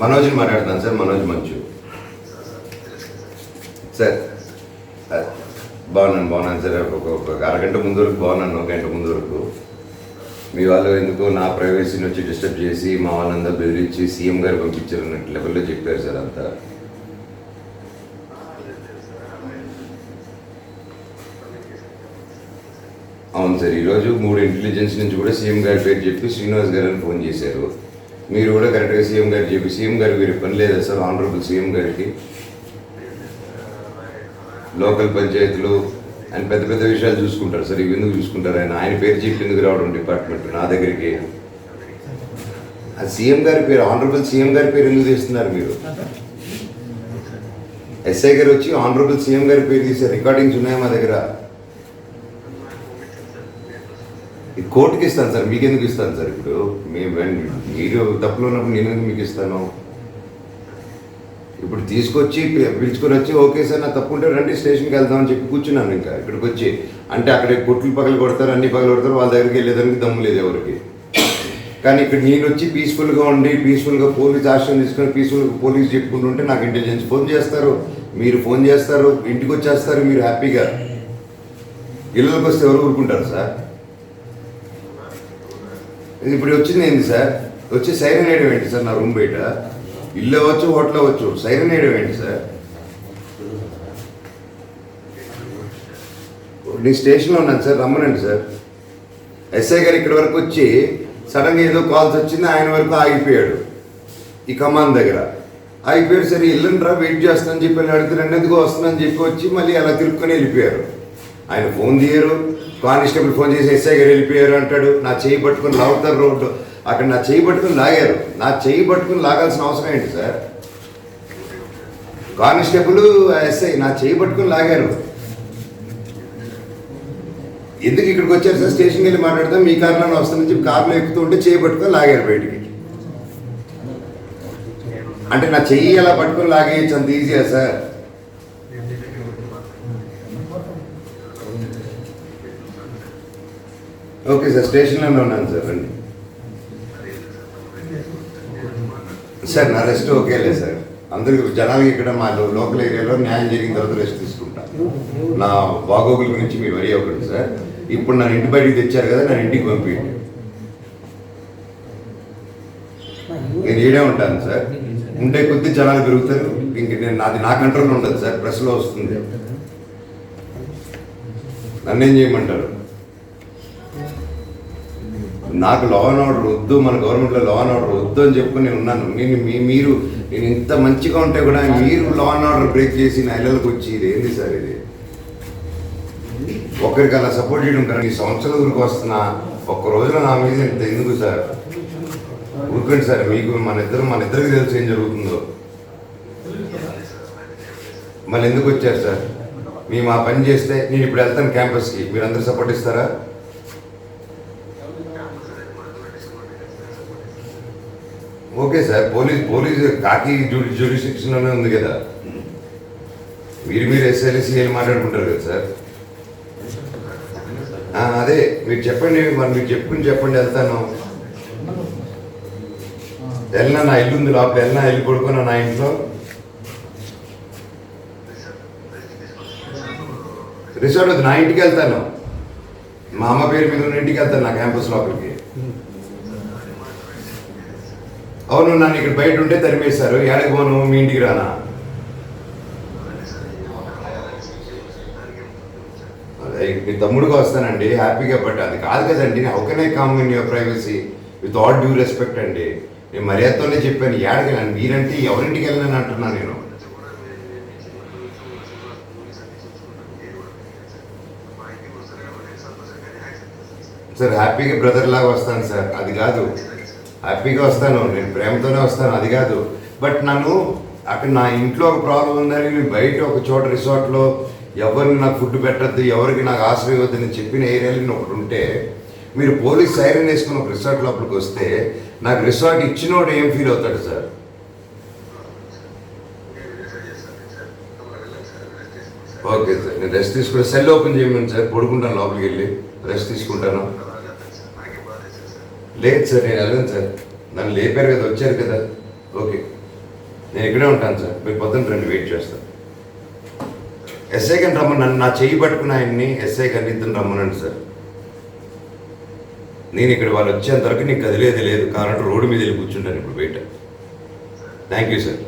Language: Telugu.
మనోజ్ మాట్లాడతాను సార్ మనోజ్ మంచు. సార్ బాగున్నాను బాగున్నాను సార్. ఒక అరగంట ముందు వరకు బాగున్నాను ఒక గంట ముందు వరకు. మీ వాళ్ళు ఎందుకో నా ప్రైవసీని వచ్చి డిస్టర్బ్ చేసి మా వాళ్ళందరూ బెదిరించి సీఎం గారు పంపించారు అన్నట్టు లెవెల్లో చెప్పారు సార్ అంతా. అవును సార్ ఈరోజు మూడు ఇంటెలిజెన్స్ నుంచి కూడా సీఎం గారి పేరు చెప్పి శ్రీనివాస్ గారు అని ఫోన్ చేశారు. మీరు కూడా కరెక్ట్గా సీఎం గారు చెప్పి సీఎం గారు వీరి పని లేదా సార్? ఆనరబుల్ సీఎం గారికి. లోకల్ పంచాయతీలు ఆయన పెద్ద పెద్ద విషయాలు చూసుకుంటారు సార్. ఇవి ఎందుకు చూసుకుంటారు? ఆయన ఆయన పేరు చెప్పి ఎందుకు రావడం డిపార్ట్మెంట్ నా దగ్గరికి? ఆ సీఎం గారి పేరు ఆనరబుల్ సీఎం గారి పేరు ఎందుకు తీస్తున్నారు మీరు? ఎస్ఐ గారు వచ్చి ఆనరబుల్ సీఎం గారి పేరు తీసే రికార్డింగ్స్ ఉన్నాయి మా దగ్గర? ఇది కోర్టుకి ఇస్తాను సార్ మీకు ఎందుకు ఇస్తాను సార్ ఇప్పుడు? మేము మీరు తప్పులో ఉన్నప్పుడు నేను ఎందుకు మీకు ఇస్తాను? ఇప్పుడు తీసుకొచ్చి పిలుచుకొని వచ్చి ఓకే సార్ నా తప్పు ఉంటే రండి స్టేషన్కి వెళ్దామని చెప్పి కూర్చున్నాను ఇంకా. ఇక్కడికి వచ్చి అంటే అక్కడ గుట్లు పగలు కొడతారు అన్ని పగలు కొడతారు వాళ్ళ దగ్గరికి వెళ్ళేదానికి దమ్ము లేదు ఎవరికి. కానీ ఇక్కడ నేను వచ్చి పీస్ఫుల్గా ఉండి పీస్ఫుల్గా పోలీస్ ఆశ్రయం తీసుకొని పీస్ఫుల్గా పోలీస్ చెప్పుకుంటుంటే నాకు ఇంటెలిజెన్స్ ఫోన్ చేస్తారు. మీరు ఫోన్ చేస్తారు ఇంటికి వచ్చేస్తారు మీరు హ్యాపీగా ఇళ్ళకి వస్తే ఎవరు ఊరుకుంటారు సార్? ఇది ఇప్పుడు వచ్చింది ఏంది సార్? వచ్చి సైరన్ వేయడం ఏంటి సార్ నా రూమ్ బయట? ఇల్లు అవ్వచ్చు హోటల్ అవ్వచ్చు సైరన్ వేయడం ఏంటి సార్? నేను స్టేషన్లో ఉన్నాను సార్ రమ్మనండి సార్. ఎస్ఐ గారు ఇక్కడి వరకు వచ్చి సడన్గా ఏదో కాల్స్ వచ్చింది ఆయన వరకు ఆగిపోయాడు ఈ కమాండ్ దగ్గర. ఆగిపోయాడు సరే ఇల్లుండ్రా వెయిట్ చేస్తానని చెప్పి వెళ్ళి రెండెందుకు ఎందుకు వస్తుందని చెప్పి వచ్చి మళ్ళీ అలా తిరుక్కొని వెళ్ళిపోయారు. ఆయన ఫోన్ తీయరు. కానిస్టేబుల్ ఫోన్ చేసి ఎస్ఐ గారు వెళ్ళిపోయారు అంటాడు. నా చేయి పట్టుకుని లాగుతారు రోడ్డు. అక్కడ నా చేయి పట్టుకొని లాగారు. నా చేయి పట్టుకొని లాగాల్సిన అవసరం ఏంటి సార్? కానిస్టేబుల్ ఎస్ఐ నా చేయి పట్టుకొని లాగారు. ఎందుకు ఇక్కడికి వచ్చారు సార్? స్టేషన్కి వెళ్ళి మాట్లాడతాం మీ కార్లో వస్తుందని చెప్పి కార్లో ఎక్కుతూ ఉంటే చేయి పట్టుకొని లాగారు బయటికి. అంటే నా చెయ్యి అలా పట్టుకొని లాగేయచ్చు అంత ఈజీయా సార్? ఓకే సార్ స్టేషన్లోనే ఉన్నాను సార్ రండి. సార్ నా రెస్ట్ ఓకేలే సార్. అందరికి జనాలకి ఇక్కడ మా లోకల్ ఏరియాలో న్యాయం జరిగిన తర్వాత రెస్ట్ తీసుకుంటా. నా బాగోగుల గురించి మీరు వరి అవ్వకండి సార్. ఇప్పుడు నన్ను ఇంటి బయటికి తెచ్చారు కదా నన్ను ఇంటికి పంపించండి నేను ఈడే ఉంటాను సార్. ఉండే కొద్ది జనాలు పెరుగుతారు. ఇంక నేను నాది నా కంట్రోల్ ఉండదు సార్. ప్రెస్లో వస్తుంది. నన్నేం చేయమంటారు? నాకు లా అండ్ ఆర్డర్ వద్దు మన గవర్నమెంట్లో లా అండ్ ఆర్డర్ వద్దు అని చెప్పుకొని నేను ఉన్నాను. నేను మీ మీరు నేను ఇంత మంచిగా ఉంటే కూడా మీరు లా అండ్ ఆర్డర్ బ్రేక్ చేసి నా ఇళ్ళకి వచ్చి ఇది ఏంది సార్ ఇది? ఒకరికి అలా సపోర్ట్ చేయడం కరెక్ట్ ఈ సంవత్సరాల ఊరికి వస్తున్నా ఒక్క రోజున నా మీద ఇంత ఎందుకు సార్? ఊరుకోండి సార్ మీకు మన ఇద్దరు మన ఇద్దరికి తెలుసు ఏం జరుగుతుందో. మళ్ళీ ఎందుకు వచ్చారు సార్? మేము ఆ పని చేస్తే నేను ఇప్పుడు వెళ్తాను క్యాంపస్కి మీరు అందరు సపోర్ట్ ఇస్తారా? ఓకే సార్ పోలీస్ పోలీస్ కాకి జూడి జ్యూరిస్టిక్షన్లోనే ఉంది కదా. మీరు మీరు ఎస్ఎల్ఏ సిఎల్ మాట్లాడుకుంటారు కదా సార్. అదే మీరు చెప్పండి మరి మీరు చెప్పుకుని చెప్పండి వెళ్తాను. వెళ్ళినా నా ఇల్లు ఉంది లోపల వెళ్ళినా వెళ్ళి పడుకున్నా నా ఇంట్లో? రిసార్ట్ వద్దు నా ఇంటికి వెళ్తాను. మా అమ్మ పేరు మీద ఉన్న ఇంటికి వెళ్తాను నా క్యాంపస్ లోపలికి. అవును నన్ను ఇక్కడ బయట ఉంటే తరిమేశారు. ఏడకి పోను? మీ ఇంటికి రానా? మీ తమ్ముడికి వస్తానండి. హ్యాపీగా బట్ అది కాదు కదండి how can I come in your privacy with all due respect అండి? నేను మర్యాదతోనే చెప్పాను ఏడకి వెళ్ళాను మీరంటే ఎవరింటికి వెళ్ళాలని అంటున్నా నేను. సార్ హ్యాపీగా బ్రదర్ లాగా వస్తాను సార్. అది కాదు. హ్యాపీగా వస్తాను నేను ప్రేమతోనే వస్తాను అది కాదు. బట్ నన్ను అక్కడ నా ఇంట్లో ఒక ప్రాబ్లం ఉందని నేను బయట ఒక చోట రిసార్ట్లో ఎవరిని నాకు ఫుడ్ పెట్టద్దు ఎవరికి నాకు ఆశ్రయం వద్దని చెప్పిన ఏరియాలో నేను ఒకటి ఉంటే మీరు పోలీస్ సైరన్ వేసుకుని ఒక రిసార్ట్ లోపలికి వస్తే నాకు రిసార్ట్ ఇచ్చినోడు ఏం ఫీల్ అవుతాడు సార్? ఓకే సార్ నేను రెస్ట్ తీసుకుని సెల్ ఓపెన్ చేయమని సార్ పడుకుంటాను లోపలికి వెళ్ళి రెస్ట్ తీసుకుంటాను. లేదు సార్ నేను వెళ్ళను సార్. నన్ను లేపారు కదా వచ్చారు కదా. ఓకే. నేను ఇక్కడే ఉంటాను సార్. మీరు పొద్దున్న రండి వెయిట్ చేస్తాను ఎస్ఐ గారిని రమ్మని. నన్ను నా చేయి పట్టుకున్న ఆయన్ని ఎస్ఐ గారిని ఇద్దరు రమ్మనండి సార్. నేను ఇక్కడ వాళ్ళు వచ్చేంతవరకు నీకు కదిలేదు లేదు కారణం రోడ్డు మీద వెళ్ళి కూర్చుంటాను ఇప్పుడు బయట థ్యాంక్ యూ సార్.